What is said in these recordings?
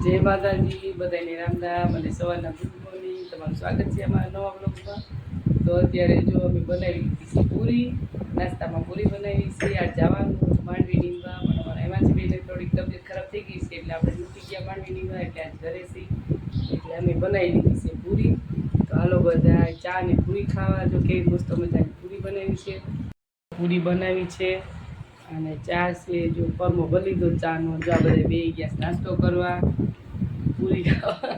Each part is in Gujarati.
જય માતાજી બધાને રામરામ અને સવારના ગુડ મોર્નિંગ. તમારું સ્વાગત છે અમારા નવા બ્લોગમાં તો અત્યારે જો અમે બનાવી લીધી છે પૂરી, નાસ્તામાં પૂરી બનાવી છે. આ જવાનું માંડવી નીંદવા પણ અમારા હેમાંશીબેને થોડીક તબિયત ખરાબ થઈ ગઈ છે, એટલે આપણે લૂટી ગયા માંડવી નીંદવા એટલે આજ ઘરે છે એટલે અમે બનાવી લીધી છે પૂરી. તો હાલો બધા ચા ને પૂરી ખાવા. જો કેવી મસ્ત મજાની પૂરી બનાવી છે. પૂરી બનાવી છે. અને ચા છે, જો પરમો ભલી દો ચાનો, જો આ બધા બે ગયા નાસ્તો કરવા. પૂરી ખાવા.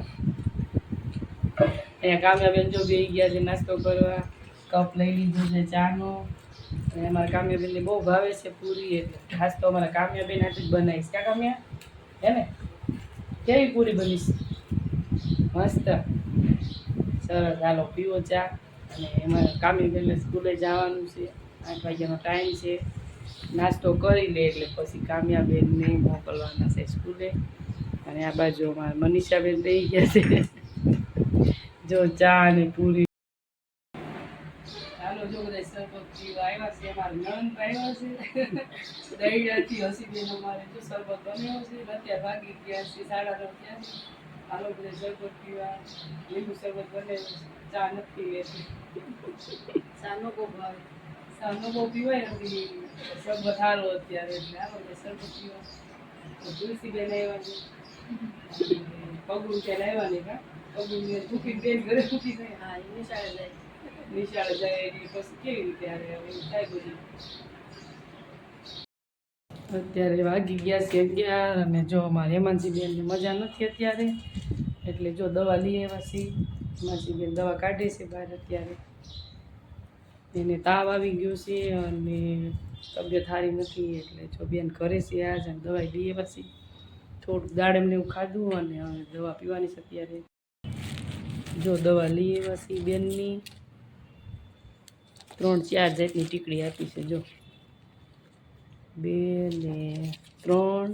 અહીંયા કામ્યાબેન જો બે ગયા છે નાસ્તો કરવા. કપ લઈ લીધો છે ચાનો. અને અમારા કામ્યાબેનને બહુ ભાવે છે પૂરી, એટલે ખાસ તો અમારા કામ્યાબેન હાટુ જ બનાવીશ. ક્યાં કામ્યા? હે ને? કેવી પૂરી બનીશ? મસ્ત. સરસ. હાલો, પીવો ચા. અને એમાં કામ્યાબેનને સ્કૂલે જવાનું છે. આઠ વાગ્યાનો ટાઈમ છે. નાસ્તો કરી લે એટલે પછી કામ્યાબેનને મોકલવાના છે સ્કૂલે. અને આ બાજુ અમારા મનીષાબેન દઈ ગયા છે. જો ચા અને પૂરી. જો બધા પીવા આવ્યા છે, અમારા નણંદ આવ્યા છે. દહીયાથી હસીબેન અમારે જો શરબત બન્યો છે, અત્યારે ભાગી ગયા છે, સાડા નવ થયા છે હાલો, બધા શરબત પીવા લીંબુ શરબત બને, ચા નથી લેતી. સાનો બહુ ભાવે સાનો બહુ પીવાય નથી શરબત સારો અત્યારે એટલે આવો બધા શરબત પીવા તુલસી તુલસીબેન આવ્યા છે. પગલું ત્યાં લાવ્યા નહીં કા પગલું ને ભૂખી બેન ઘરે ભૂખી થાય હા એ નિશાળે જાય. નિશાળે જાય એટલે પછી કેવી રીતે આવે એવું થાય બધું. અત્યારે વાગી ગયા છે અગિયાર અને જો અમારે હેમાંશીબેનને મજા નથી અત્યારે. એટલે જો દવા લઈ આવ્યા છીએ. હેમાંશીબેન દવા કાઢે છે બહાર અત્યારે. એને તાવ આવી ગયો છે અને તબિયત સારી નથી, એટલે જો બેન ઘરે છે આજ અને દવા લઈ પછી. થોડુંક દાડમને એવું ખાધું અને હવે દવા પીવાની છે અત્યારે. જો દવા લઈએ પછી બેનની. ત્રણ ચાર જાતની ટીકડી આપી છે, જો. બે ને ત્રણ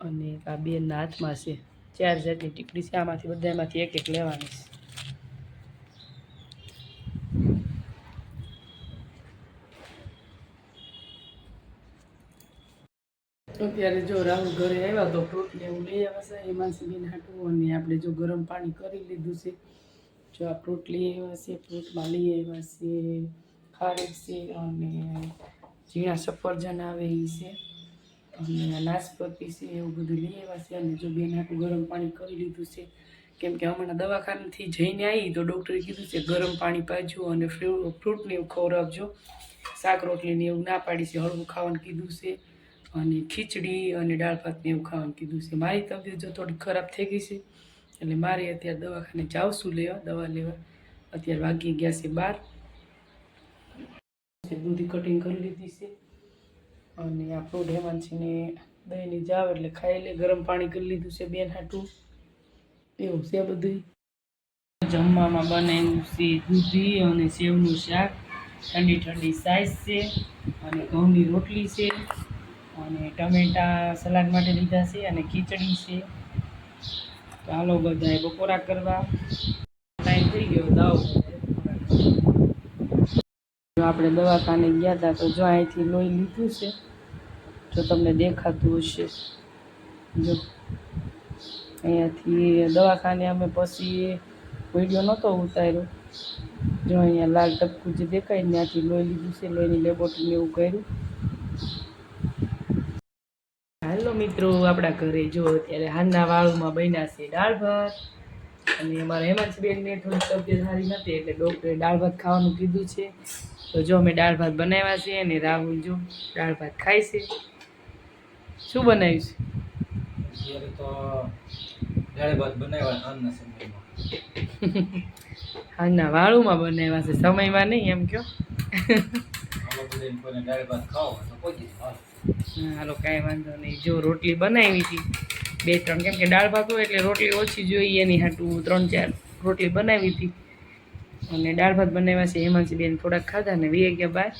અને આ બેનના હાથમાં છે. ચાર જાતની ટીકડી છે, આમાંથી બધામાંથી એક એક લેવાની છે. અત્યારે જો રાહુલ ઘરે આવ્યા તો ફ્રૂટ એવું લઈ આવ્યા છે હિમાંશીબેન હાટું અને આપણે જો ગરમ પાણી કરી લીધું છે, જો આ ફ્રૂટ લઈ આવ્યા છે ફ્રૂટમાં લઈ આવ્યા છે ખારેક છે અને ઝીણા સફરજન આવે એ છે, અને નાશપતી છે એવું બધું લઈ આવ્યા છે અને જો બેન હાટું ગરમ પાણી કરી લીધું છે, કેમ કે હમણાં દવાખાનાથી જઈને આવી તો ડૉક્ટરે કીધું છે ગરમ પાણી પાજો અને ફ્રૂ, ફ્રૂટને એવું ખવડાવજો, શાક રોટલીને એવું ના પાડી છે, હળવું ખાવાનું કીધું છે. અને ખીચડી અને દાળ ભાતને એવું ખાવાનું કીધું છે. મારી તબિયત જો થોડી ખરાબ થઈ ગઈ છે, એટલે મારે અત્યારે દવાખાને જાઉં છું લેવા, દવા લેવા. અત્યારે વાગી ગયા છે બાર. દૂધી કટિંગ કરી લીધી છે અને આ ફ્રૂટ હેમાંશીને દહીંની જાવ એટલે ખાઈ લે, ગરમ પાણી કરી લીધું છે બેન હાટું. એવું છે બધું. જમવામાં બનાવ્યું છે દૂધી અને સેવનું શાક. ઠંડી ઠંડી સાઈઝ છે અને ઘઉંની રોટલી છે. અને ટમેટા સલાડ માટે લીધા છે અને ખીચડી છે. તો હાલો બધાએ બપોરા કરવા. ટાઈમ થઈ ગયો દાવ આપણે દવાખાને ગયા હતા તો જો અહીંથી લોહી લીધું છે, જો તમને દેખાતું હશે. જો અહીંયાથી દવાખાને અમે પછી વીડિયો નહોતો ઉતાર્યો. જો અહીંયા લાલ ટપકું જે દેખાય ત્યાંથી લોહી લીધું છે લોહીની લેબોરેટરી એવું કર્યું. હાલો મિત્રો આપણા ઘરે જો અત્યારે હાલના વાળુમાં બન્યા છે દાળ ભાત. અને અમારા હેમાંશબેનને થોડી તબિયત સારી નથી એટલે ડૉક્ટરે દાળ ભાત ખાવાનું કીધું છે. તો જો અમે દાળ ભાત બનાવ્યા છે અને રાહુલ જો દાળ ભાત ખાય છે. શું બનાવ્યું છે? તો દાળ ભાત બનાવ્યા આજના સમયમાં. હાંના વાળુમાં બનાવ્યા છે સમયમાં નહીં એમ કયો? દાળ ભાત ખાવો તો. હા, હાલો, કાંઈ વાંધો નહીં. જો રોટલી બનાવી હતી, બે ત્રણ, કેમ કે દાળ ભાત હોય એટલે રોટલી ઓછી જોઈએ, એની હાટું ત્રણ, ચાર રોટલી બનાવી હતી. અને દાળ ભાત બનાવ્યા છે, હેમાંશી બેન થોડાક ખાધા ને વીએ ગયા બાર.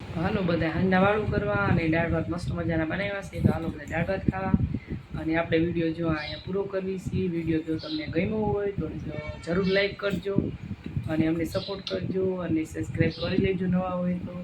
હાલો, બધા હાંડાવાળું કરવા અને દાળ ભાત મસ્ત મજાના બનાવ્યા છે, તો હાલો, બધા દાળ ભાત ખાવા. અને આપણે વીડિયો જો અહીંયા પૂરો કરવી છીએ વીડિયો જો તમને ગમ્યો હોય તો જરૂર લાઈક કરજો અને અમને સપોર્ટ કરજો અને સબસ્ક્રાઈબ કરી લેજો નવા હોય તો.